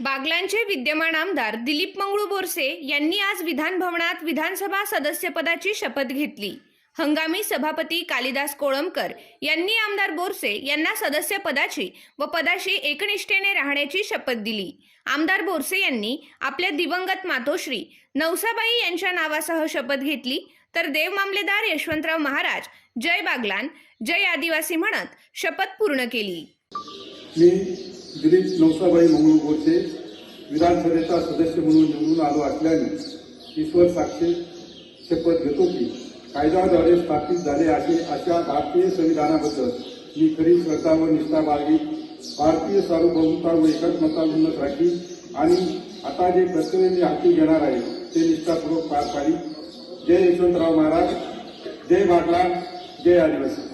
बागलांचे विद्यमान आमदार दिलीप मंगळू बोरसे यांनी आज विधानभवनात विधानसभा सदस्यपदाची शपथ घेतली. हंगामी सभापती कालिदास कोळंबकर यांनी आमदार बोरसे यांना सदस्यपदाची व पदाशी एकनिष्ठेने राहण्याची शपथ दिली. आमदार बोरसे यांनी आपल्या दिवंगत मातोश्री नवसाबाई यांच्या नावासह शपथ घेतली. तर देव मामलेदार यशवंतराव महाराज जय बागलान जय आदिवासी म्हणत शपथ पूर्ण केली. दिलीप नवसाबाई मंगळू गोडसे विधानसभेचा सदस्य म्हणून निवडून आलो असल्याने ईश्वर साक्षी शपथ घेतो की कायद्याद्वारे स्थापित झाले असे अशा भारतीय संविधानाबद्दल मी खरी श्रद्धा व निष्ठा बाळगी भारतीय सार्वभौमता व एकात्मता उन्नत राखी आणि आता जे कर्तव्य मी हाती घेणार आहे ते निष्ठापूर्वक पार पाडी जय यशवंतराव महाराज. जय बागला जय आदिवासी.